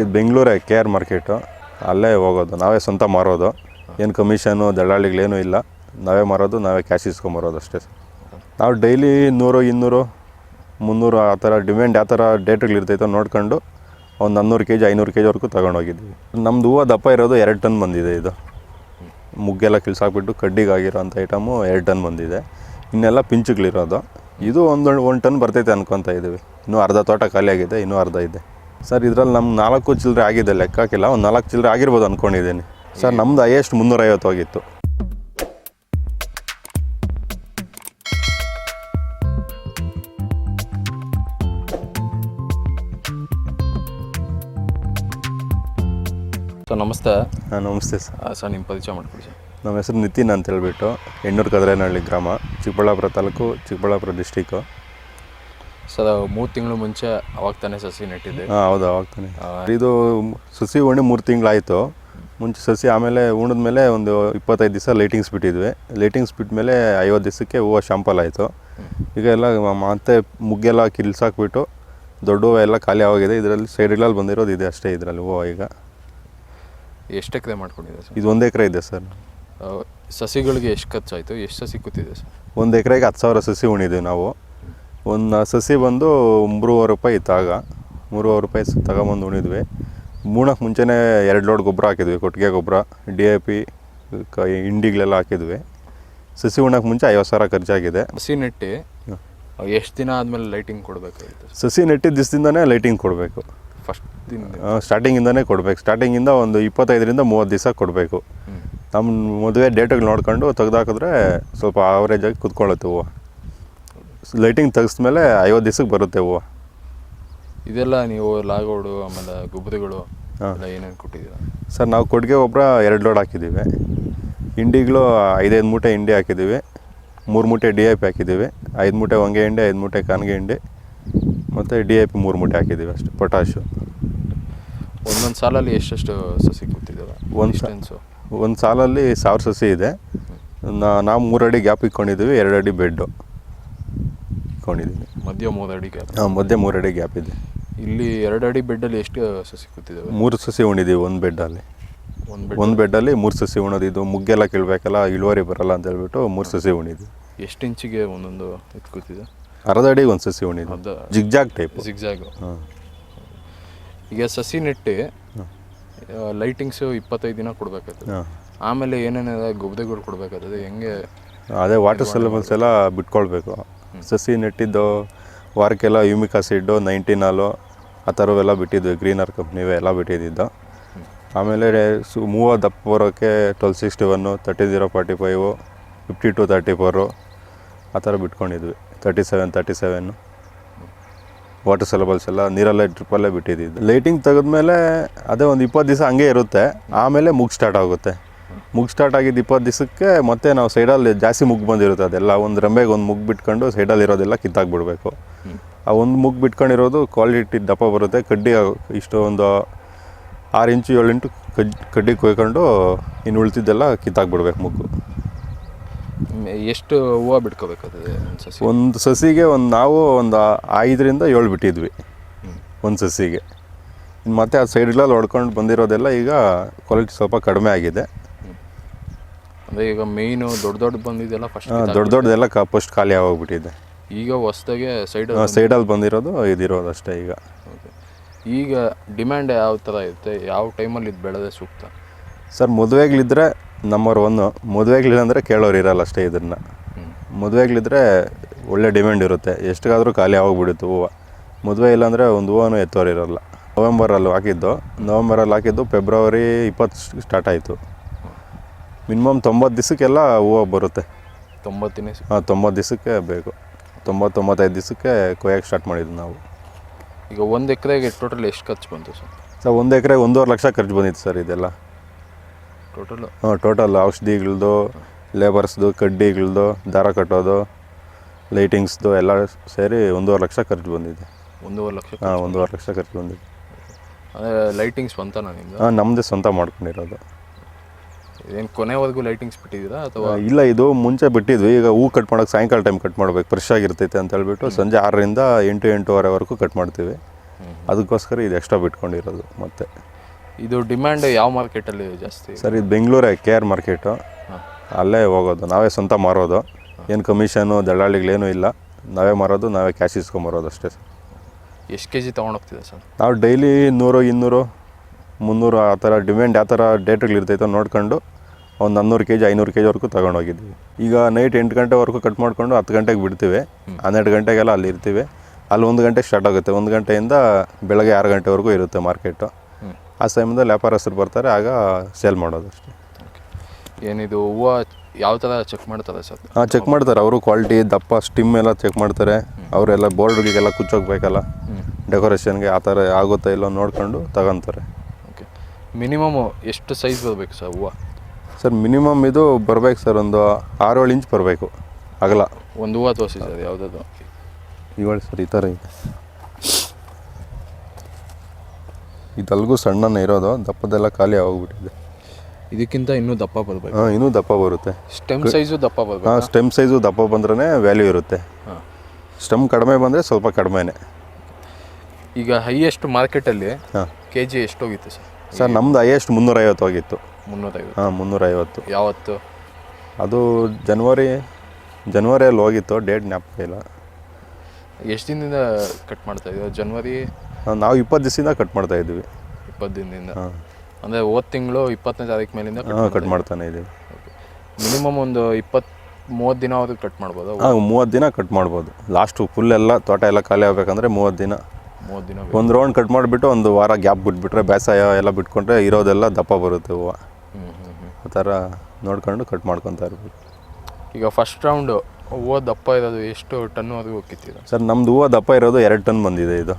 ಇದು ಬೆಂಗಳೂರೇ K R market. ಅಲ್ಲೇ ಹೋಗೋದು. ನಾವೇ ಸ್ವಂತ ಮಾರೋದು. ಏನು ಕಮಿಷನು ದಳ್ಳಾಳಿಗಳೇನೂ ಇಲ್ಲ. ನಾವೇ ಮಾರೋದು, ನಾವೇ ಕ್ಯಾಶ್ ಇಸ್ಕೊಂಬರೋದು ಅಷ್ಟೇ. ನಾವು ಡೈಲಿ ನೂರು, ಇನ್ನೂರು, ಮುನ್ನೂರು ಆ ಥರ ಡಿಮ್ಯಾಂಡ್ ಯಾವ ಥರ ಡೇಟ್ಗಳಿರ್ತೈತೋ ನೋಡ್ಕೊಂಡು ಒಂದು ನಾನ್ನೂರು ಕೆ ಜಿ ಐನೂರು ಕೆ ಜಿವರೆಗೂ ತೊಗೊಂಡೋಗಿದ್ವಿ ನಮ್ಮದು ಹೂವು ದಪ್ಪ ಇರೋದು ಎರಡು ಟನ್ ಬಂದಿದೆ ಇದು. ಮುಗ್ಗೆಲ್ಲ ಕಿಳ್ಸಾಕ್ಬಿಟ್ಟು ಕಡ್ಡಿಗಾಗಿರೋ ಅಂಥ ಐಟಮು ಎರಡು ಟನ್ ಬಂದಿದೆ. ಇನ್ನೆಲ್ಲ ಪಿಂಚುಗಳಿರೋದು. ಇದು ಒಂದು ಒಂದು ಟನ್ ಬರ್ತೈತೆ ಅನ್ಕೊತಾ ಇದ್ದೀವಿ. ಇನ್ನೂ ಅರ್ಧ ತೋಟ ಖಾಲಿಯಾಗಿದೆ ಇನ್ನೂ ಅರ್ಧ ಇದೆ. ಸರ್ ಇದರಲ್ಲಿ ನಮ್ಮ ನಾಲ್ಕು ಚಿಲ್ಲರೆ ಆಗಿದೆ ಲೆಕ್ಕ ಹಾಕಿಲ್ಲ ಒಂದು ನಾಲ್ಕು ಚಿಲ್ಲರೆ ಆಗಿರ್ಬೋದು ಅಂದ್ಕೊಂಡಿದ್ದೀನಿ ಸರ್ ನಮ್ದು ಹೈಯೆಸ್ಟ್ ಮುನ್ನೂರೈವತ್ತು ಹೋಗಿತ್ತು. ಸರ್ ನಮಸ್ತೆ. ಹಾಂ ನಮಸ್ತೆ ಸರ್. ಸರ್ ನಿಮ್ಮ ಪರಿಚಯ ಮಾಡ್ಕೊಡಿ ಸರ್. ನಮ್ಮ ಹೆಸರು ನಿತಿನ್ ಅಂತ ಹೇಳ್ಬಿಟ್ಟು. ಹೆಣ್ಣೂರು ಕದ್ರೇನಹಳ್ಳಿ ಗ್ರಾಮ ಚಿಕ್ಕಬಳ್ಳಾಪುರ ತಾಲೂಕು ಚಿಕ್ಕಬಳ್ಳಾಪುರ ಡಿಸ್ಟಿಕ್ಕು ಸರ್ ಮೂರು ತಿಂಗಳು ಮುಂಚೆ ಅವಾಗ ತಾನೇ ಸಸಿ ನೆಟ್ಟಿದ್ದೆ. ಹಾಂ ಹೌದು ಅವಾಗ್ತಾನೆ ಇದು ಸಸಿ ಉಣ್ಣಿ ಮೂರು ತಿಂಗಳಾಯಿತು. ಮುಂಚೆ ಸಸಿ ಆಮೇಲೆ ಉಣಿದ ಮೇಲೆ ಒಂದು ಇಪ್ಪತ್ತೈದು ದಿವಸ ಲೈಟಿಂಗ್ಸ್ ಬಿಟ್ಟಿದ್ವಿ. ಲೈಟಿಂಗ್ಸ್ ಬಿಟ್ಟ ಮೇಲೆ ಐವತ್ತು ದಿವಸಕ್ಕೆ ಹೂವು ಶಾಂಪಲ್ ಆಯಿತು ಈಗ ಎಲ್ಲ ಮತ್ತೆ ಮುಗ್ಗೆಲ್ಲ ಕಿಲ್ಸಾಕ್ಬಿಟ್ಟು ದೊಡ್ಡ ಹೂವು ಎಲ್ಲ ಖಾಲಿ ಆಗಿದೆ ಇದರಲ್ಲಿ ಸೈಡ್ಗಳಲ್ಲಿ ಬಂದಿರೋದು ಇದೆ ಅಷ್ಟೇ ಇದರಲ್ಲಿ ಹೂವು ಈಗ. ಎಷ್ಟು ಎಕರೆ ಮಾಡ್ಕೊಂಡಿದೆ ಸರ್? ಇದು ಒಂದು ಎಕರೆ ಇದೆ ಸರ್. ಸಸಿಗಳಿಗೆ ಎಷ್ಟು ಖರ್ಚಾಯಿತು? ಎಷ್ಟು ಸಸಿ ಕೂತಿದೆ ಸರ್? ಒಂದು ಎಕರೆಗೆ ಹತ್ತು ಸಾವಿರ ಸಸಿ ಉಣಿದ್ವಿ ನಾವು. ಒಂದು ಸಸಿ ಬಂದು ಮೂರುವರೆ ರೂಪಾಯಿ ಇತ್ತು ಆಗ ಮೂರುವರೆ ರೂಪಾಯಿ ತಗೊಂಬಂದು ಉಣಿದ್ವಿ. ಮೂಣಕ್ಕೆ ಮುಂಚೆನೇ ಎರಡು ಲೋಡ್ ಗೊಬ್ಬರ ಹಾಕಿದ್ವಿ ಕೊಟ್ಟಿಗೆ ಗೊಬ್ಬರ ಡಿ ಎ ಪಿ ಕ ಹಿಂಡಿಗಳೆಲ್ಲ ಹಾಕಿದ್ವಿ. ಸಸಿ ಉಣಕ್ಕೆ ಮುಂಚೆ ಐವತ್ತು ಸಾವಿರ ಖರ್ಚಾಗಿದೆ. ಸಸಿ ನೆಟ್ಟಿ ಎಷ್ಟು ದಿನ ಆದಮೇಲೆ ಲೈಟಿಂಗ್ ಕೊಡಬೇಕಾಗಿತ್ತು? ಸಸಿ ನೆಟ್ಟಿದ್ದ ದಿವಸದಿಂದನೇ ಲೈಟಿಂಗ್ ಕೊಡಬೇಕು. ಫಸ್ಟ್ ದಿನ. ಸ್ಟಾರ್ಟಿಂಗಿಂದನೇ ಕೊಡಬೇಕು. ಸ್ಟಾರ್ಟಿಂಗಿಂದ ಒಂದು ಇಪ್ಪತ್ತೈದರಿಂದ ಮೂವತ್ತು ದಿವಸ ಕೊಡಬೇಕು. ನಮ್ಮ ಮದುವೆ ಡೇಟಲ್ಲಿ ನೋಡ್ಕೊಂಡು ತೆಗ್ದಾಕಿದ್ರೆ ಸ್ವಲ್ಪ ಆವ್ರೇಜಾಗಿ ಕುತ್ಕೊಳ್ಳುತ್ತೆ ಹೂವು. ಲೈಟಿಂಗ್ ತೆಗೆಸ್ಮೇಲೆ ಐವತ್ತು ದಿವ್ಸಕ್ಕೆ ಬರುತ್ತೆ ಹೂವು. ಇದೆಲ್ಲ ನೀವು ಲಾಗೋಡು ಆಮೇಲೆ ಗೊಬ್ಬರಗಳು ಹಾಂ. ಏನೇನು ಕೊಟ್ಟಿದ್ದೀರಾ? ಸರ್ ನಾವು ಕೊಟ್ಟಿಗೆ ಗೊಬ್ಬರ ಎರಡು ಲೋಡ್ ಹಾಕಿದ್ದೀವಿ. ಹಿಂಡಿಗಳು ಐದೈದು ಮೂಟೆ ಹಿಂಡಿ ಹಾಕಿದ್ದೀವಿ. ಮೂರು ಮೂಟೆ ಡಿ ಐ ಪಿ ಹಾಕಿದ್ದೀವಿ. ಐದು ಮೂಟೆ ಹೊಂಗೆ ಹಿಂಡಿ ಐದು ಮೂಟೆ ಕಾನ್ಗೆ ಹಿಂಡಿ. ಮತ್ತು ಡಿ ಐ ಪಿ ಮೂರು ಮೂಟೆ ಹಾಕಿದ್ದೀವಿ ಅಷ್ಟು ಪೊಟ್ಯಾಶು ಒಂದೊಂದು ಸಾಲಲ್ಲಿ ಎಷ್ಟೆಷ್ಟು ಸಸಿ ಕೂತಿದ್ದಾವೆ? ಒಂದು ಒಂದು ಸಾಲಲ್ಲಿ ಸಾವಿರ ಸಸಿ ಇದೆ. ನಾ- ನಾವು ಮೂರು ಅಡಿ ಗ್ಯಾಪ್ ಇಟ್ಕೊಂಡಿದ್ದೀವಿ ಎರಡು ಅಡಿ ಬೆಡ್ಡು. ಇಟ್ಕೊಂಡಿದ್ದೀವಿ ಮಧ್ಯ ಮೂರು ಅಡಿ gap. ಹಾಂ ಮಧ್ಯೆ ಮೂರು ಅಡಿ ಗ್ಯಾಪ್ ಇದೆ. ಇಲ್ಲಿ ಎರಡು ಅಡಿ ಬೆಡ್ಡಲ್ಲಿ ಎಷ್ಟು ಸಸಿ ಕೂತಿದ್ದಾವೆ ಮೂರು ಸಸಿ ಉಣಿದೀವಿ ಒಂದು ಬೆಡ್ಡಲ್ಲಿ. ಒಂದು ಬೆಡ್ ಒಂದು ಬೆಡ್ಡಲ್ಲಿ ಮೂರು ಸಸಿ ಉಣೋದು ಇದು ಮುಗ್ಗೆಲ್ಲ ಕೀಳ್ಬೇಕಲ್ಲ ಇಳುವರಿ ಬರಲ್ಲ ಅಂತ ಹೇಳ್ಬಿಟ್ಟು ಮೂರು ಸಸಿ ಉಣಿದ್ವಿ. ಎಷ್ಟು ಇಂಚಿಗೆ ಒಂದೊಂದು ಇದು ಕೂತಿದೆ? ಅರ್ಧ ಅಡಿಗೆ ಒಂದು ಸಸಿ ಉಣಿದ್ವಿ. Zigzag type zigzag. ಹಾಂ. ಈಗ ಸಸಿ ನೆಟ್ಟು ಲೈಟಿಂಗ್ಸು ಇಪ್ಪತ್ತೈದು ದಿನ ಕೊಡಬೇಕಾಗ್ತದೆ. ಆಮೇಲೆ ಏನೇನಿದೆ ಗೊಬ್ಬರಗಳು ಕೊಡಬೇಕಾಗ್ತದೆ ಹೆಂಗೆ? ಅದೇ ವಾಟರ್ ಸೆಲೆಬಲ್ಸ್ ಎಲ್ಲ ಬಿಟ್ಕೊಳ್ಬೇಕು. ಸಸಿ ನೆಟ್ಟಿದ್ದು, ವಾರಕ್ಕೆಲ್ಲ ಯೂಮಿಕ್ ಆಸಿಡ್ಡು ನೈಂಟಿನಾಲು ಆ ಥರವೆಲ್ಲ ಬಿಟ್ಟಿದ್ವಿ ಗ್ರೀನರ್ ಕಂಪ್ನಿವೇ ಎಲ್ಲ ಬಿಟ್ಟಿದ್ದಿದ್ದು. ಆಮೇಲೆ ಸು ಮೂವ ದಪ್ಪ ಬರೋಕ್ಕೆ twelve sixty one thirty zero forty five fifty two thirty four ಆ ಥರ ಬಿಟ್ಕೊಂಡಿದ್ವಿ. Thirty seven thirty seven water solubles ಎಲ್ಲ, ನೀರಲ್ಲೇ ಡ್ರಿಪ್ಪಲ್ಲೇ ಬಿಟ್ಟಿದ್ದು ಲೈಟಿಂಗ್ ತೆಗೆದ್ಮೇಲೆ ಅದೇ ಒಂದು ಇಪ್ಪತ್ತು ದಿವಸ ಹಂಗೆ ಇರುತ್ತೆ. ಆಮೇಲೆ ಮುಗ್ ಸ್ಟಾರ್ಟ್ ಆಗುತ್ತೆ. ಮುಗ್ ಸ್ಟಾರ್ಟ್ ಆಗಿದ್ದು ಇಪ್ಪತ್ತು ದಿವಸಕ್ಕೆ ಮತ್ತೆ ನಾವು ಸೈಡಲ್ಲಿ ಜಾಸ್ತಿ ಮುಗ್ ಬಂದಿರುತ್ತೆ ಅದೆಲ್ಲ. ಒಂದು ರೆಂಬೆಗೆ ಒಂದು ಮುಗ್ ಬಿಟ್ಕೊಂಡು ಸೈಡಲ್ಲಿ ಇರೋದೆಲ್ಲ ಕಿತ್ತಾಕ್ಬಿಡ್ಬೇಕು. ಆ ಒಂದು ಮುಗ್ ಬಿಟ್ಕೊಂಡಿರೋದು ಕ್ವಾಲಿಟಿ ದಪ್ಪ ಬರುತ್ತೆ. ಕಡ್ಡಿ ಇಷ್ಟು ಒಂದು ಆರು ಇಂಚು ಏಳು ಇಂಟು ಕಡ್ ಕಡ್ಡಿ ಕೊಯ್ಕೊಂಡು ಇನ್ನು ಉಳ್ತಿದ್ದೆಲ್ಲ ಕಿತ್ತಾಕ್ಬಿಡ್ಬೇಕು ಮುಗ್ಗು. ಎಷ್ಟು ಹೂವು ಬಿಟ್ಕೋಬೇಕಾಗ್ತದೆ ಒಂದು ಸಸಿ ಒಂದು ಸಸಿಗೆ ಒಂದು ನಾವು ಒಂದು ಐದರಿಂದ ಏಳು ಬಿಟ್ಟಿದ್ವಿ. ಒಂದು ಸಸಿಗೆ. ಮತ್ತೆ ಆ ಸೈಡ್ಗಳಲ್ಲಿ ಹೊಡ್ಕೊಂಡು ಬಂದಿರೋದೆಲ್ಲ ಈಗ ಕ್ವಾಲಿಟಿ ಸ್ವಲ್ಪ ಕಡಿಮೆ ಆಗಿದೆ. ಅಂದರೆ ಈಗ ಮೇಯ್ನು ದೊಡ್ಡ ದೊಡ್ಡ ಬಂದಿದ್ದೆಲ್ಲ ಫಸ್ಟ್ ದೊಡ್ಡ ದೊಡ್ಡದೆಲ್ಲ ಕ ಫಸ್ಟ್ ಖಾಲಿ ಆಗೋಗ್ಬಿಟ್ಟಿದೆ. ಈಗ ಹೊಸ್ದಾಗೆ ಸೈಡ್ ಸೈಡಲ್ಲಿ ಬಂದಿರೋದು ಇದಿರೋದು ಅಷ್ಟೇ ಈಗ. ಈಗ ಡಿಮ್ಯಾಂಡ್ ಯಾವ ಥರ ಇರುತ್ತೆ? ಯಾವ ಟೈಮಲ್ಲಿ ಇದು ಬೆಳೆದ್ರೆ ಸೂಕ್ತ? ಸರ್ ಮದುವೆಗಳಿದ್ರೆ ನಂಬರ್ ಒನ್ನು ಮದುವೆಗಳಿಲ್ಲ ಅಂದರೆ ಕೇಳೋರು ಇರಲ್ಲ ಅಷ್ಟೇ ಇದನ್ನು ಮದುವೆಗಳಿದ್ರೆ ಒಳ್ಳೆ ಡಿಮ್ಯಾಂಡ್ ಇರುತ್ತೆ. ಎಷ್ಟಿಗಾದರೂ ಖಾಲಿ ಆಗೋಗ್ಬಿಡುತ್ತೆ ಹೂವು. ಮದುವೆ ಇಲ್ಲಾಂದರೆ ಒಂದು ಹೂವನೂ ಎತ್ತೋರು ಇರಲ್ಲ. ನವೆಂಬರಲ್ಲಿ ಹಾಕಿದ್ದು. ನವೆಂಬರಲ್ಲಿ ಹಾಕಿದ್ದು ಫೆಬ್ರವರಿ ಇಪ್ಪತ್ತು ಸ್ಟಾರ್ಟ್ ಆಯಿತು. ಮಿನಿಮಮ್ ತೊಂಬತ್ತು ದಿವಸಕ್ಕೆಲ್ಲ ಹೂವು ಬರುತ್ತೆ. ತೊಂಬತ್ತಿನ ಹಾಂ ತೊಂಬತ್ತು ದಿವಸಕ್ಕೆ ಬೇಕು. ತೊಂಬತ್ತೊಂಬತ್ತೈದು ದಿವಸಕ್ಕೆ ಕೊಯ್ಯಕ್ಕೆ ಸ್ಟಾರ್ಟ್ ಮಾಡಿದ್ವಿ ನಾವು. ಈಗ ಒಂದು ಎಕರೆಗೆ ಟೋಟಲ್ ಎಷ್ಟು ಖರ್ಚು ಬಂತು ಸರ್? ಸರ್ ಒಂದು ಎಕ್ರೆಗೆ ಒಂದೂವರೆ ಲಕ್ಷ ಖರ್ಚು ಬಂದಿತ್ತು ಸರ್ ಇದೆಲ್ಲ. ಟೋಟಲ್ ಹಾಂ ಟೋಟಲ್ ಔಷಧಿಗಳ್ದು ಲೇಬರ್ಸ್ದು ಕಡ್ಡಿಗಳ್ದು ದಾರ ಕಟ್ಟೋದು ಲೈಟಿಂಗ್ಸ್ದು ಎಲ್ಲ ಸೇರಿ ಒಂದೂವರೆ ಲಕ್ಷ ಖರ್ಚು ಬಂದಿದೆ. ಒಂದೂವರೆ ಲಕ್ಷ ಹಾಂ ಒಂದೂವರೆ ಲಕ್ಷ ಖರ್ಚು ಬಂದಿದೆ. ಅಂದರೆ ಲೈಟಿಂಗ್ಸ್ ಸ್ವಂತ ನಿಮ್ಮದು ಹಾಂ ನಮ್ಮದೇ ಸ್ವಂತ ಮಾಡ್ಕೊಂಡಿರೋದು. ಏನು ಕೊನೆವರೆಗೂ ಲೈಟಿಂಗ್ಸ್ ಬಿಟ್ಟಿದ್ದೀರಾ ಅಥವಾ? ಇಲ್ಲ ಇದು ಮುಂಚೆ ಬಿಟ್ಟಿದ್ವಿ. ಈಗ ಹೂ ಕಟ್ ಮಾಡೋಕೆ ಸಾಯಂಕಾಲ ಟೈಮ್ ಕಟ್ ಮಾಡ್ಬೇಕು. ಫ್ರೆಶ್ ಆಗಿರ್ತೈತೆ ಅಂತ ಹೇಳ್ಬಿಟ್ಟು ಸಂಜೆ ಆರರಿಂದ ಎಂಟು ಎಂಟೂವರೆವರೆಗೂ ಕಟ್ ಮಾಡ್ತೀವಿ. ಅದಕ್ಕೋಸ್ಕರ ಇದು ಎಕ್ಸ್ಟ್ರಾ ಬಿಟ್ಕೊಂಡಿರೋದು ಮತ್ತೆ. ಇದು ಡಿಮ್ಯಾಂಡ್ ಯಾವ ಮಾರ್ಕೆಟಲ್ಲಿ ಜಾಸ್ತಿ? ಸರ್ ಇದು ಬೆಂಗಳೂರೇ ಕೆ ಆರ್ ಮಾರ್ಕೆಟು ಅಲ್ಲೇ ಹೋಗೋದು. ನಾವೇ ಸ್ವಂತ ಮಾರೋದು. ಏನು ಕಮಿಷನು ದಳ್ಳಾಳಿಗಳೇನೂ ಇಲ್ಲ. ನಾವೇ ಮಾರೋದು ನಾವೇ ಕ್ಯಾಶ್ ಇಸ್ಕೊಂಬರೋದು ಅಷ್ಟೇ ಸರ್. ಎಷ್ಟು ಕೆ ಜಿ ತೊಗೊಂಡೋಗ್ತಿದೆ ಸರ್? ನಾವು ಡೈಲಿ ನೂರು ಇನ್ನೂರು ಮುನ್ನೂರು ಆ ಥರ ಡಿಮ್ಯಾಂಡ್ ಯಾವ ಥರ ಡೇಟ್ಗಳಿರ್ತೈತೋ ನೋಡ್ಕೊಂಡು ಒಂದು ನಾನ್ನೂರು ಕೆ ಜಿ ಐನೂರು ಕೆ ಜಿವರೆಗೂ ತೊಗೊಂಡೋಗಿದ್ದೀವಿ ಈಗ ನೈಟ್ ಎಂಟು ಗಂಟೆವರೆಗೂ ಕಟ್ ಮಾಡಿಕೊಂಡು ಹತ್ತು ಗಂಟೆಗೆ ಬಿಡ್ತೀವಿ. ಹನ್ನೆರಡು ಗಂಟೆಗೆಲ್ಲ ಅಲ್ಲಿ ಇರ್ತೀವಿ. ಅಲ್ಲಿ ಒಂದು ಗಂಟೆ ಸ್ಟಾರ್ಟ್ ಆಗುತ್ತೆ. ಒಂದು ಗಂಟೆಯಿಂದ ಬೆಳಗ್ಗೆ ಆರು ಗಂಟೆವರೆಗೂ ಇರುತ್ತೆ ಮಾರ್ಕೆಟು ಆ ಸಮಯದಲ್ಲಿ ವ್ಯಾಪಾರಸ್ಥರು ಬರ್ತಾರೆ ಆಗ ಸೇಲ್ ಮಾಡೋದು ಅಷ್ಟೇ. ಏನಿದು ಹೂವು ಯಾವ ಥರ ಚೆಕ್ ಮಾಡ್ತಾರೆ ಸರ್? ಹಾಂ ಚೆಕ್ ಮಾಡ್ತಾರೆ. ಅವರು ಕ್ವಾಲಿಟಿ ದಪ್ಪ ಸ್ಟಿಮ್ ಎಲ್ಲ ಚೆಕ್ ಮಾಡ್ತಾರೆ. ಅವರೆಲ್ಲ ಬೋರ್ಡ್ಗಳಿಗೆಲ್ಲ ಕುಚ್ಚೋಗ್ಬೇಕಲ್ಲ. ಡೆಕೋರೇಷನ್ಗೆ ಆ ಥರ ಆಗುತ್ತಾ ಇಲ್ಲೋ ನೋಡ್ಕೊಂಡು ತಗೊತಾರೆ. ಮಿನಿಮಮ್ ಎಷ್ಟು ಸೈಜ್ ಬರಬೇಕು ಸರ್ ಹೂವು? ಸರ್ ಮಿನಿಮಮ್ ಇದು ಬರ್ಬೇಕು ಸರ್ ಒಂದು ಆರು ಏಳು ಇಂಚ್ ಬರಬೇಕು ಅಗಲ. ಒಂದು ಹೂವು ತೋರಿಸಿ ಸರ್ ಯಾವುದಾದ್ರು ಇವಳು ಸರ್ ಈ ಥರ ಇದೆ. ಇದಲ್ಗೂ ಸಣ್ಣನೇ ಇರೋದು ದಪ್ಪದೆಲ್ಲ ಖಾಲಿ ಆಗೋಗ್ಬಿಟ್ಟಿದೆ. ಇದಕ್ಕಿಂತ ಇನ್ನೂ ದಪ್ಪ ಬರಬೇಕು. ಹಾಂ ಇನ್ನೂ ದಪ್ಪ ಬರುತ್ತೆ. ಸ್ಟೆಮ್ ಸೈಜು ದಪ್ಪ ಬರಬೇಕು? ಹಾಂ ಸ್ಟೆಮ್ ಸೈಜು ದಪ್ಪ ಬಂದ್ರೇ ವ್ಯಾಲ್ಯೂ ಇರುತ್ತೆ. ಹಾಂ. ಸ್ಟೆಮ್ ಕಡಿಮೆ ಬಂದರೆ ಸ್ವಲ್ಪ ಕಡಿಮೆನೇ. ಈಗ ಹೈಯೆಸ್ಟ್ ಮಾರ್ಕೆಟಲ್ಲಿ ಹಾಂ. ಕೆ ಜಿ ಎಷ್ಟು ಹೋಗಿತ್ತು ಸರ್? ಸರ್ ನಮ್ದು ಹೈಯೆಸ್ಟ್ ಮುನ್ನೂರೈವತ್ತು ಹೋಗಿತ್ತು. ಮುನ್ನೂರೈವತ್ತು. ಹಾಂ ಮುನ್ನೂರೈವತ್ತು. ಯಾವತ್ತು? ಅದು ಜನವರಿ ಜನವರಿಯಲ್ಲಿ ಹೋಗಿತ್ತು ಡೇಟ್ ಜ್ಞಾಪಕ ಇಲ್ಲ. ಎಷ್ಟು ದಿನದಿಂದ ಕಟ್ ಮಾಡ್ತಾ ಇದ್ದೀವಿ ಜನವರಿ ನಾವು ಇಪ್ಪತ್ತು ದಿವಸದಿಂದ ಕಟ್ ಮಾಡ್ತಾ ಇದ್ವಿ ಇಪ್ಪತ್ತು ದಿನದಿಂದ. ಹಾಂ. ಅಂದರೆ ಹೋದ ತಿಂಗಳು ಇಪ್ಪತ್ತನೇ ತಾರೀಕು ಮೇಲಿಂದ ಕಟ್ ಮಾಡ್ತಾನೆ ಇದ್ದೀವಿ. ಮಿನಿಮಮ್ ಒಂದು ಇಪ್ಪತ್ತು ಮೂವತ್ತು ದಿನ ಆದರೂ ಕಟ್ ಮಾಡ್ಬೋದು? ಹಾಂ ಮೂವತ್ತು ದಿನ ಕಟ್ ಮಾಡ್ಬೋದು. ಲಾಸ್ಟು ಫುಲ್ ಎಲ್ಲ ತೋಟ ಎಲ್ಲ ಖಾಲಿ ಆಗಬೇಕಂದ್ರೆ ಮೂವತ್ತು ದಿನ. ಮೂವತ್ತು ದಿನ ಒಂದು ರೌಂಡ್ ಕಟ್ ಮಾಡಿಬಿಟ್ಟು ಒಂದು ವಾರ ಗ್ಯಾಪ್ ಬಿಟ್ಬಿಟ್ರೆ ಬೇಸಾಯ ಎಲ್ಲ ಬಿಟ್ಕೊಂಡ್ರೆ ಇರೋದೆಲ್ಲ ದಪ್ಪ ಬರುತ್ತೆ ಹೂವು. ಆ ಥರ ನೋಡ್ಕೊಂಡು ಕಟ್ ಮಾಡ್ಕೊತಾ ಇರ್ಬೇಕು ಈಗ ಫಸ್ಟ್ ರೌಂಡು ಹೂವು ದಪ್ಪ ಇರೋದು ಎಷ್ಟು ಟನ್ವರೆಗೂ ಕಿತ್ತಿದೆ ಸರ್ ನಮ್ದು ಹೂವು ದಪ್ಪ ಇರೋದು ಎರಡು ಟನ್ ಬಂದಿದೆ ಇದು.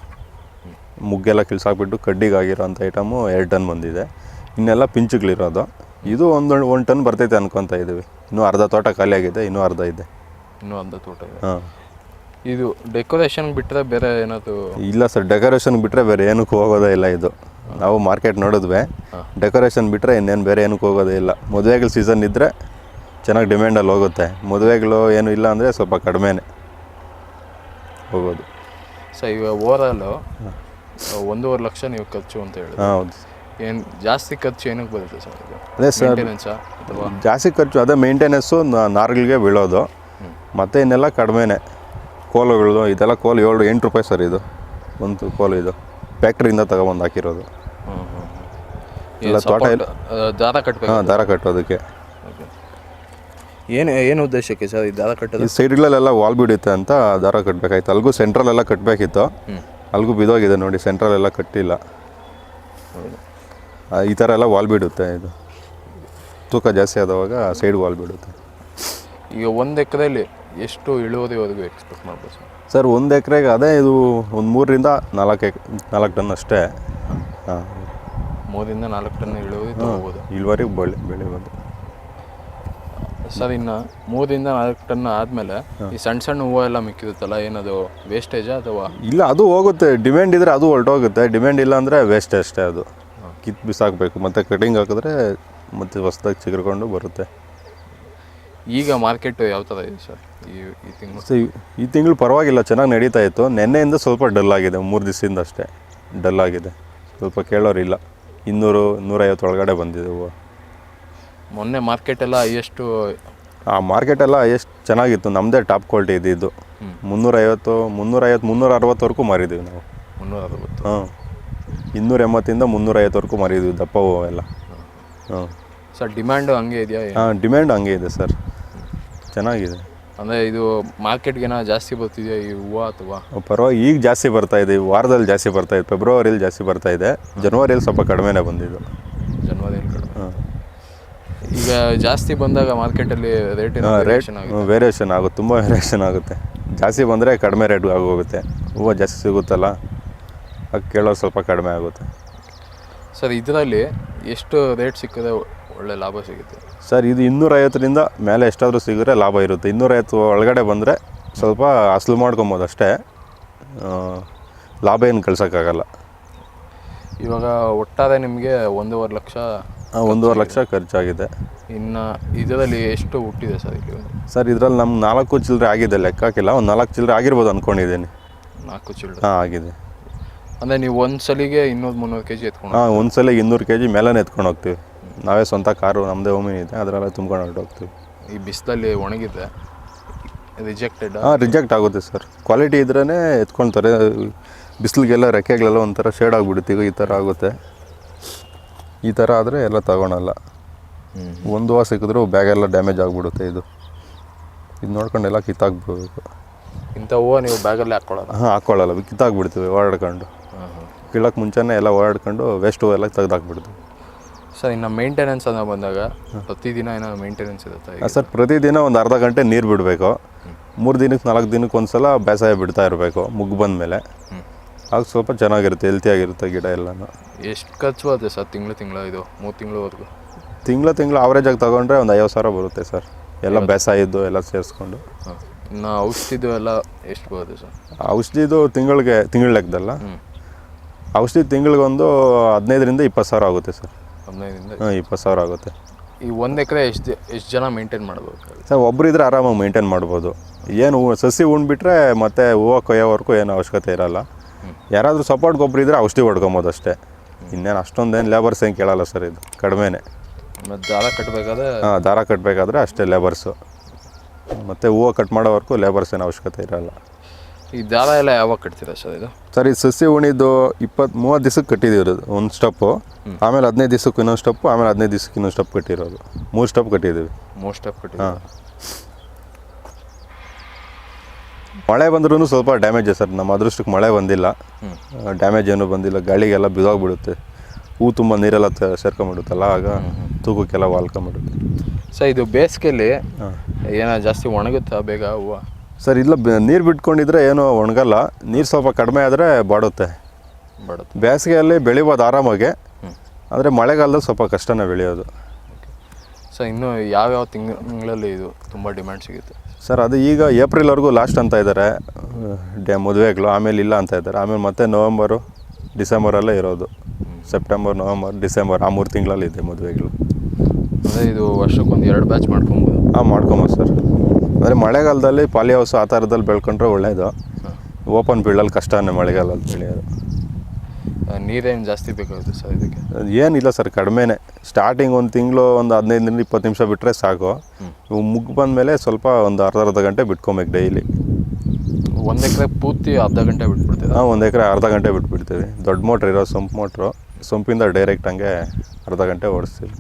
ಮುಗ್ಗೆಲ್ಲ ಕಿಳ್ಸಾಕ್ಬಿಟ್ಟು ಕಡ್ಡಿಗಾಗಿರೋ ಅಂಥ ಐಟಮು ಎರಡು ಟನ್ ಬಂದಿದೆ. ಇನ್ನೆಲ್ಲ ಪಿಂಚುಗಳಿರೋದು. ಇದು ಒಂದು ಒಂದು ಟನ್ ಬರ್ತೈತೆ ಅನ್ಕೊತಾ ಇದ್ದೀವಿ ಇನ್ನೂ ಅರ್ಧ ತೋಟ ಖಾಲಿ ಆಗಿದೆ ಇನ್ನೂ ಅರ್ಧ ಇದೆ. ಇನ್ನೂ ಅರ್ಧ ತೋಟ ಇದೆ. ಹಾಂ. ಇದು ಡೆಕೋರೇಷನ್ ಬಿಟ್ಟರೆ ಬೇರೆ ಏನಾದರೂ ಇಲ್ಲ ಸರ್ ಡೆಕೋರೇಷನ್ ಬಿಟ್ಟರೆ ಬೇರೆ ಏನಕ್ಕೆ ಹೋಗೋದೇ ಇಲ್ಲ ಇದು. ನಾವು ಮಾರ್ಕೆಟ್ ನೋಡಿದ್ವಿ. ಡೆಕೋರೇಷನ್ ಬಿಟ್ಟರೆ ಇನ್ನೇನು ಬೇರೆ ಏನಕ್ಕೆ ಹೋಗೋದೇ ಇಲ್ಲ. ಮದುವೆಗಳ ಸೀಸನ್ ಇದ್ದರೆ ಚೆನ್ನಾಗಿ ಡಿಮ್ಯಾಂಡಲ್ಲಿ ಹೋಗುತ್ತೆ. ಮದುವೆಗಳು ಏನು ಇಲ್ಲ ಅಂದರೆ ಸ್ವಲ್ಪ ಕಡಿಮೆನೇ ಹೋಗೋದು. ಸೊ ಈಗ ಓವರಾಲು ಒಂದೂವರೆ ಲಕ್ಷ ನೀವು ಖರ್ಚು ಅಂತ ಹೇಳಿ ಹಾಂ ಹೌದು. ಏನು ಜಾಸ್ತಿ ಖರ್ಚು ಏನಕ್ಕೆ ಬರುತ್ತೆ ಸರ್ ಅದೇ ಸರ್ ಜಾಸ್ತಿ ಖರ್ಚು ಅದೇ ಮೇಂಟೆನೆನ್ಸು ನಾರ್ಗಳಿಗೆ ಬೀಳೋದು. ಮತ್ತು ಇನ್ನೆಲ್ಲ ಕಡಿಮೆನೇ. ಕೋಲುಗಳು ಇದೆಲ್ಲ ಕೋಲು ಏಳು ಎಂಟು ರೂಪಾಯಿ ಸರ್ ಇದು. ಒಂದು ಕೋಲು ಇದು. ಫ್ಯಾಕ್ಟ್ರಿಯಿಂದ ತಗೊಬಂದು ಹಾಕಿರೋದು. ಇಲ್ಲ ತೋಟ ಎಲ್ಲ ದಾರ ಕಟ್ಟಬೇಕು ಹಾಂ ದಾರ ಕಟ್ಟೋದಕ್ಕೆ ಏನು ಏನು ಉದ್ದೇಶಕ್ಕೆ ಸರ್ ಈ ದಾರ ಕಟ್ಟೋದು? ಈ ಸೈಡ್ಗಳಲ್ಲೆಲ್ಲ ವಾಲ್ ಬಿಡುತ್ತೆ ಅಂತ ದಾರ ಕಟ್ಟಬೇಕಾಯ್ತು ಅಲ್ಗೂ ಸೆಂಟ್ರಲೆಲ್ಲ ಕಟ್ಟಬೇಕಿತ್ತು ಅಲ್ಗೂ ಬಿದೋಗಿದೆ ನೋಡಿ ಸೆಂಟ್ರಲೆಲ್ಲ ಕಟ್ಟಿಲ್ಲ. ಆ, ಈ ಥರ ಎಲ್ಲ ವಾಲ್ ಬಿಡುತ್ತೆ ಇದು. ತೂಕ ಜಾಸ್ತಿ ಆದವಾಗ ಸೈಡ್ ವಾಲ್ ಬಿಡುತ್ತೆ. ಈಗ ಒಂದು ಎಕರೆಯಲ್ಲಿ ಎಷ್ಟು ಇಳುವರಿವರೆಗೂ ಎಕ್ಸ್ಪೆಕ್ಟ್ ಮಾಡ್ಬೋದು ಸರ್? ಸರ್ ಒಂದು ಎಕರೆಗೆ ಅದೇ ಇದು ಒಂದು ಮೂರರಿಂದ ನಾಲ್ಕು ಎಕ್ ನಾಲ್ಕು ಟನ್ ಅಷ್ಟೇ. ಹಾಂ. ಮೂರಿಂದ ನಾಲ್ಕು ಟನ್ ಇಳುವರಿ ಹೋಗ್ಬೋದು ಇಳುವರಿ ಬೆಳೆ ಬಂದು. ಸರ್ ಇನ್ನು ಮೂರಿಂದ ನಾಲ್ಕು ಟನ್ ಆದಮೇಲೆ ಈ ಸಣ್ಣ ಸಣ್ಣ ಹೂವು ಎಲ್ಲ ಮಿಕ್ಕಿರುತ್ತಲ್ಲ ಏನದು ವೇಸ್ಟೇಜಾ ಅಥವಾ? ಇಲ್ಲ ಅದು ಹೋಗುತ್ತೆ. ಡಿಮ್ಯಾಂಡ್ ಇದ್ದರೆ ಅದು ಹೊರಟೋಗುತ್ತೆ. ಡಿಮ್ಯಾಂಡ್ ಇಲ್ಲ ಅಂದರೆ ವೇಸ್ಟ್ ಅಷ್ಟೇ ಅದು. ಕಿತ್ತು ಬಿಸಾಕಬೇಕು. ಮತ್ತು ಕಟಿಂಗ್ ಹಾಕಿದ್ರೆ ಮತ್ತೆ ಹೊಸ್ದಾಗಿ ಚಿಗುರ್ಕೊಂಡು ಬರುತ್ತೆ. ಈಗ ಮಾರ್ಕೆಟ್ ಯಾವ ಥರ ಇದೆ ಸರ್? ಈ ಈ ತಿಂಗಳು? ಸೊ ಈ- ಈ ತಿಂಗಳು ಪರವಾಗಿಲ್ಲ ಚೆನ್ನಾಗಿ ನಡೀತಾ ಇತ್ತು. ನಿನ್ನೆಯಿಂದ ಸ್ವಲ್ಪ ಡಲ್ ಆಗಿದೆ ಮೂರು ದಿವಸದಿಂದ ಅಷ್ಟೇ ಡಲ್ ಆಗಿದೆ. ಸ್ವಲ್ಪ ಕೇಳೋರಿಲ್ಲ ಇನ್ನೂರು ನೂರೈವತ್ತು ಒಳಗಡೆ ಬಂದಿದೆ ಹೂವು. ಮೊನ್ನೆ ಮಾರ್ಕೆಟ್ ಎಲ್ಲ ಎಷ್ಟು ಆ ಮಾರ್ಕೆಟೆಲ್ಲ ಎಷ್ಟು ಚೆನ್ನಾಗಿತ್ತು. ನಮ್ಮದೇ ಟಾಪ್ ಕ್ವಾಲಿಟಿ ಇದ್ದಿದ್ದು ಮುನ್ನೂರೈವತ್ತು ಮುನ್ನೂರೈವತ್ತು ಮುನ್ನೂರ ಅರವತ್ತವರೆಗೂ ಮಾರಿದ್ದೀವಿ ನಾವು. ಮುನ್ನೂರ ಅರವತ್ತು ಹಾಂ ಇನ್ನೂರ ಎಂಬತ್ತಿಂದ ಮುನ್ನೂರೈವತ್ತವರೆಗೂ ಮಾರಿದ್ದೀವಿ ದಪ್ಪ ಹೂವು ಎಲ್ಲ. ಹಾಂ ಸರ್ ಡಿಮ್ಯಾಂಡು ಹಂಗೆ ಇದೆಯಾ ಹಾಂ ಡಿಮ್ಯಾಂಡ್ ಹಂಗೆ ಇದೆ ಸರ್. ಚೆನ್ನಾಗಿದೆ. ಅಂದರೆ ಇದು ಮಾರ್ಕೆಟ್ಗೆನ ಜಾಸ್ತಿ ಬರ್ತಿದೆಯಾ ಈ ಹೂವು ಅಥವಾ? ಪರವಾಗಿ ಈಗ ಜಾಸ್ತಿ ಬರ್ತಾ ಇದೆ ಈ ವಾರದಲ್ಲಿ ಜಾಸ್ತಿ ಬರ್ತಾ ಇದೆ ಫೆಬ್ರವರಿಲಿ ಜಾಸ್ತಿ ಬರ್ತಾ ಇದೆ ಜನವರಿಯಲ್ಲಿ ಸ್ವಲ್ಪ ಕಡಿಮೆನೇ ಬಂದಿದ್ದು. ಜನವರಿಯಲ್ಲಿ ಕಡಿಮೆ. ಹಾಂ. ಈಗ ಜಾಸ್ತಿ ಬಂದಾಗ ಮಾರ್ಕೆಟಲ್ಲಿ ರೇಟ್ ರೇಟ್ ವೇರಿಯೇಷನ್ ಆಗುತ್ತೆ? ವೇರಿಯೇಷನ್ ಆಗುತ್ತೆ ತುಂಬ ವೇರಿಯೇಷನ್ ಆಗುತ್ತೆ. ಜಾಸ್ತಿ ಬಂದರೆ ಕಡಿಮೆ ರೇಟ್ಗೆ ಆಗೋಗುತ್ತೆ ಹೂವು ಜಾಸ್ತಿ ಸಿಗುತ್ತಲ್ಲ ಅದು ಕೇಳೋದು ಸ್ವಲ್ಪ ಕಡಿಮೆ ಆಗುತ್ತೆ. ಸರ್ ಇದರಲ್ಲಿ ಎಷ್ಟು ರೇಟ್ ಸಿಕ್ಕಿದ್ರೆ ಒಳ್ಳೆ ಲಾಭ ಸಿಗುತ್ತೆ. ಸರ್ ಇದು ಇನ್ನೂರೈವತ್ತರಿಂದ ಮೇಲೆ ಎಷ್ಟಾದರೂ ಸಿಗುತ್ತೆ ಲಾಭ ಇರುತ್ತೆ. ಇನ್ನೂರೈವತ್ತು ಒಳಗಡೆ ಬಂದರೆ ಸ್ವಲ್ಪ ಅಸಲು ಮಾಡ್ಕೊಬೋದು ಅಷ್ಟೇ. ಲಾಭ ಏನು ಕಳ್ಸೋಕ್ಕಾಗಲ್ಲ. ಇವಾಗ ಒಟ್ಟಾರೆ ನಿಮಗೆ ಒಂದೂವರೆ ಲಕ್ಷ ಒಂದೂವರೆ ಲಕ್ಷ ಖರ್ಚಾಗಿದೆ. ಇನ್ನು ಇದರಲ್ಲಿ ಎಷ್ಟು ಹುಟ್ಟಿದೆ ಸರ್ ಇಲ್ಲಿ ಸರ್ ಇದರಲ್ಲಿ ನಮ್ಮ ನಾಲ್ಕು ಚಿಲ್ಲರೆ ಆಗಿದೆ ಲೆಕ್ಕ ಹಾಕಿಲ್ಲ. ಒಂದು ನಾಲ್ಕು ಚಿಲ್ಲರೆ ಆಗಿರ್ಬೋದು ಅಂದ್ಕೊಂಡಿದ್ದೀನಿ ನಾಲ್ಕು ಚಿಲ್ಲರೆ ಹಾಂ ಆಗಿದೆ. ಅಂದರೆ ನೀವು ಒಂದು ಸಲಿಗೆ ಇನ್ನೂರು ಮುನ್ನೂರು ಕೆ ಜಿ ಎತ್ಕೊಂಡು ಹಾಂ ಒಂದು ಸಲಿಗೆ ಇನ್ನೂರು ಕೆ ಜಿ ಮೇಲೇ ಎತ್ಕೊಂಡು ಹೋಗ್ತೀವಿ. ನಾವೇ ಸ್ವಂತ ಕಾರು ನಮ್ಮದೇ ಓಮಿನಿ ಇದೆ ಅದರಲ್ಲೇ ತುಂಬ್ಕೊಂಡು ಹೊರಟೋಗ್ತೀವಿ ಈ ಬಿಸಿಲಲ್ಲಿ ಒಣಗಿದೆ ರಿಜೆಕ್ಟೆಡ್ ಹಾಂ ರಿಜೆಕ್ಟ್ ಆಗುತ್ತೆ ಸರ್ ಕ್ವಾಲಿಟಿ ಇದ್ರೇ ಎತ್ಕೊಳ್ತಾರೆ. ಬಿಸಿಲಿಗೆಲ್ಲ ರೆಕ್ಕೆಗಳೆಲ್ಲ ಒಂಥರ ಶೇಡ್ ಆಗಿಬಿಡುತ್ತೆ ಈಗ ಈ ಥರ ಆಗುತ್ತೆ. ಈ ಥರ ಆದರೆ ಎಲ್ಲ ತಗೊಳಲ್ಲ. ಒಂದು ಹೂವು ಸಿಕ್ಕಿದ್ರೂ ಬ್ಯಾಗೆಲ್ಲ ಡ್ಯಾಮೇಜ್ ಆಗಿಬಿಡುತ್ತೆ ಇದು. ಇದು ನೋಡ್ಕೊಂಡೆಲ್ಲ ಕಿತ್ತಾಕ್ಬಿಡ್ಬೇಕು. ಇಂಥ ಹೂವು ನೀವು ಬ್ಯಾಗಲ್ಲಿ ಹಾಕ್ಕೊಳ್ಳಲ್ಲ? ಹಾಂ ಹಾಕ್ಕೊಳ್ಳಲ್ಲ. ಕಿತ್ತಾಕ್ಬಿಡ್ತೀವಿ ಓಡಾಡ್ಕೊಂಡು. ಕೀಳಕ್ಕೆ ಮುಂಚೆನೇ ಎಲ್ಲ ಓಡಾಡ್ಕೊಂಡು ವೇಸ್ಟ್ ಹೂವು ಎಲ್ಲ ತೆಗ್ದಾಕ್ಬಿಡ್ತೀವಿ. ಸರ್ ಇನ್ನು ಮೇಂಟೆನೆನ್ಸ್ ಅಂತ ಬಂದಾಗ ಪ್ರತಿದಿನ ಏನೋ ಮೇಂಟೆನೆನ್ಸ್ ಇರುತ್ತೆ ಸರ್ ಪ್ರತಿದಿನ ಒಂದು ಅರ್ಧ ಗಂಟೆ ನೀರು ಬಿಡಬೇಕು. ಮೂರು ದಿನಕ್ಕೆ ನಾಲ್ಕು ದಿನಕ್ಕೆ ಒಂದು ಸಲ ಬೇಸಾಯ ಬಿಡ್ತಾ ಇರಬೇಕು ಮುಗ್ಗು ಬಂದಮೇಲೆ. ಆಗ ಸ್ವಲ್ಪ ಚೆನ್ನಾಗಿರುತ್ತೆ ಹೆಲ್ತಿಯಾಗಿರುತ್ತೆ ಗಿಡ ಎಲ್ಲನೂ. ಎಷ್ಟು ಖರ್ಚು ಬರುತ್ತೆ ಸರ್ ತಿಂಗಳು ತಿಂಗಳು ಇದು ಮೂರು ತಿಂಗಳವರೆಗೂ? ತಿಂಗಳು ತಿಂಗಳು ಆವ್ರೇಜಾಗಿ ತಗೊಂಡ್ರೆ ಒಂದು ಐವತ್ತು ಸಾವಿರ ಬರುತ್ತೆ ಸರ್ ಎಲ್ಲ ಬೇಸಾಯದ್ದು ಎಲ್ಲ ಸೇರಿಸ್ಕೊಂಡು. ಇನ್ನು ಔಷಧಿದು ಎಲ್ಲ ಎಷ್ಟು ಬರುತ್ತೆ ಸರ್? ಔಷಧಿದು ತಿಂಗಳಿಗೆ ತಿಂಗಳ ಲೆಕ್ಕದಲ್ಲ? ಔಷಧಿ ತಿಂಗಳಿಗೊಂದು ಹದಿನೈದರಿಂದ ಇಪ್ಪತ್ತು ಸಾವಿರ ಆಗುತ್ತೆ ಸರ್. ಹದಿನೈದಿಂದ ಹಾಂ ಇಪ್ಪತ್ತು ಸಾವಿರ ಆಗುತ್ತೆ. ಈ ಒಂದು ಎಕರೆ ಎಷ್ಟು ಎಷ್ಟು ಜನ ಮೇಂಟೈನ್ ಮಾಡ್ಬೋದು? ಸರ್ ಒಬ್ಬರಿದ್ರೆ ಆರಾಮಾಗಿ ಮೇಂಟೈನ್ ಮಾಡ್ಬೋದು. ಏನು ಹೂವು- ಸಸಿ ಉಂಡ್ಬಿಟ್ರೆ ಮತ್ತೆ ಹೂವು ಕೊಯ್ಯೋವರೆಗೂ ಏನು ಅವಶ್ಯಕತೆ ಇರಲ್ಲ. ಯಾರಾದರೂ ಸಪೋರ್ಟ್ ಗೊಬ್ಬರ ಇದ್ದರೆ ಔಷಧಿ ಹೊಡ್ಕೊಬೋದು ಅಷ್ಟೇ. ಇನ್ನೇನು ಅಷ್ಟೊಂದೇನು ಲೇಬರ್ಸ್ ಏನು ಕೇಳಲ್ಲ ಸರ್ ಇದು ಕಡಿಮೆನೆ. ಮತ್ತು ದಾರ ಕಟ್ಟಬೇಕಾದ್ರೆ ಹಾಂ ದಾರ ಕಟ್ಟಬೇಕಾದ್ರೆ ಅಷ್ಟೇ ಲೇಬರ್ಸು ಮತ್ತು ಹೂವು ಕಟ್ ಮಾಡೋವರೆಗೂ ಲೇಬರ್ಸ್ ಏನು ಅವಶ್ಯಕತೆ ಇರಲ್ಲ. ಈ ದಾರ ಎಲ್ಲ ಯಾವಾಗ ಕಟ್ತೀರಾ ಸರ್ ಇದು? ಸರ್ ಈ ಸಸಿ ಉಣಿದು ಇಪ್ಪತ್ತು ಮೂವತ್ತು ದಿವ್ಸಕ್ಕೆ ಕಟ್ಟಿದ್ದೀವಿ ಒಂದು ಸ್ಟೆಪ್ಪು ಆಮೇಲೆ ಹದಿನೈದು ದಿವ್ಸಕ್ಕೆ ಇನ್ನೊಂದು ಸ್ಟೆಪ್ಪು ಆಮೇಲೆ ಹದಿನೈದು ದಿವ್ಸಕ್ಕೆ ಇನ್ನೊಂದು ಸ್ಟೆಪ್ ಕಟ್ಟಿರೋದು. ಮೂರು ಸ್ಟೆಪ್ ಕಟ್ಟಿದ್ದೀವಿ. ಮೂರು ಆಫ್ ಕಟ್ಟಿ ಹಾಂ. ಮಳೆ ಬಂದ್ರೂ ಸ್ವಲ್ಪ ಡ್ಯಾಮೇಜ್ ಸರ್ ನಮ್ಮ ಅದೃಷ್ಟಕ್ಕೆ ಮಳೆ ಬಂದಿಲ್ಲ. ಡ್ಯಾಮೇಜ್ ಏನೂ ಬಂದಿಲ್ಲ ಗಾಳಿಗೆಲ್ಲ ಬಿದೋಗ್ಬಿಡುತ್ತೆ ಹೂ ತುಂಬ ನೀರೆಲ್ಲ ಸೇರ್ಕೊಂಡ್ಬಿಡುತ್ತಲ್ಲ ಆಗ ತೂಕಕ್ಕೆಲ್ಲ ವಾಲ್ಕೊಂಬಿಡುತ್ತೆ. ಸರ್ ಇದು ಬೇಸಿಗೆಯಲ್ಲಿ ಏನೋ ಜಾಸ್ತಿ ಒಣಗುತ್ತಾ ಬೇಗ ಹೂವು? ಸರ್ ಇಲ್ಲ ನೀರು ಬಿಟ್ಕೊಂಡಿದ್ರೆ ಏನೂ ಒಣಗಲ್ಲ. ನೀರು ಸ್ವಲ್ಪ ಕಡಿಮೆ ಆದರೆ ಬಾಡುತ್ತೆ. ಬಾಡುತ್ತೆ. ಬೇಸಿಗೆಯಲ್ಲಿ ಬೆಳಿಬೋದು ಆರಾಮಾಗಿ. ಆದರೆ ಮಳೆಗಾಲದಲ್ಲಿ ಸ್ವಲ್ಪ ಕಷ್ಟನೇ ಬೆಳೆಯೋದು. ಸರ್ ಇನ್ನು ಯಾವ್ಯಾವ ತಿಂಗಳಲ್ಲಿ ಇದು ತುಂಬ ಡಿಮ್ಯಾಂಡ್ ಸಿಗುತ್ತೆ? ಸರ್ ಅದು ಈಗ ಏಪ್ರಿಲ್ವರೆಗೂ ಲಾಸ್ಟ್ ಅಂತ ಇದ್ದಾರೆ ಡ್ಯಾ ಮದುವೆಗಳು ಆಮೇಲೆ ಇಲ್ಲ ಅಂತ ಇದ್ದಾರೆ ಆಮೇಲೆ ಮತ್ತೆ ನವೆಂಬರು ಡಿಸೆಂಬರಲ್ಲೇ ಇರೋದು. ಸೆಪ್ಟೆಂಬರ್ ನವಂಬರ್ ಡಿಸೆಂಬರ್ ಆ ಮೂರು ತಿಂಗಳಲ್ಲಿ ಇದೆ ಮದುವೆಗಳು. ಅದೇ ಇದು ವರ್ಷಕ್ಕೊಂದು ಎರಡು ಬ್ಯಾಚ್ ಮಾಡ್ಕೊಬೋದು? ಹಾಂ ಮಾಡ್ಕೊಬೋದು ಸರ್. ಅಂದರೆ ಮಳೆಗಾಲದಲ್ಲಿ ಪಾಲಿ ಹೌಸ್ ಆ ಥರದಲ್ಲಿ ಬೆಳ್ಕೊಂಡ್ರೆ ಒಳ್ಳೆಯದು ಓಪನ್ ಫೀಲ್ಡಲ್ಲಿ ಕಷ್ಟನೇ ಮಳೆಗಾಲದಲ್ಲಿ ಬೆಳೆಯೋದು. ನೀರೇನು ಜಾಸ್ತಿ ಬೇಕಾಗುತ್ತೆ ಸರ್ ಇದಕ್ಕೆ? ಏನಿಲ್ಲ ಸರ್ ಕಡಿಮೆನೆ. ಸ್ಟಾರ್ಟಿಂಗ್ ಒಂದು ತಿಂಗಳು ಒಂದು ಹದಿನೈದರಿಂದ ಇಪ್ಪತ್ತು ನಿಮಿಷ ಬಿಟ್ಟರೆ ಸಾಕು. ಇವು ಮುಗ್ಗು ಬಂದಮೇಲೆ ಸ್ವಲ್ಪ ಒಂದು ಅರ್ಧ ಅರ್ಧ ಗಂಟೆ ಬಿಟ್ಕೊಬೇಕು ಡೈಲಿ. ಒಂದು ಎಕರೆ ಪೂರ್ತಿ ಅರ್ಧ ಗಂಟೆ ಬಿಟ್ಬಿಡ್ತೀವಿ ಹಾಂ ಒಂದು ಎಕರೆ ಅರ್ಧ ಗಂಟೆ ಬಿಟ್ಬಿಡ್ತೀವಿ. ದೊಡ್ಡ ಮೋಟ್ರ್ ಇರೋ ಸೊಂಪು ಮೋಟ್ರು ಸೊಂಪಿಂದ ಡೈರೆಕ್ಟ್ ಹಂಗೆ ಅರ್ಧ ಗಂಟೆ ಓಡಿಸ್ತೀವಿ.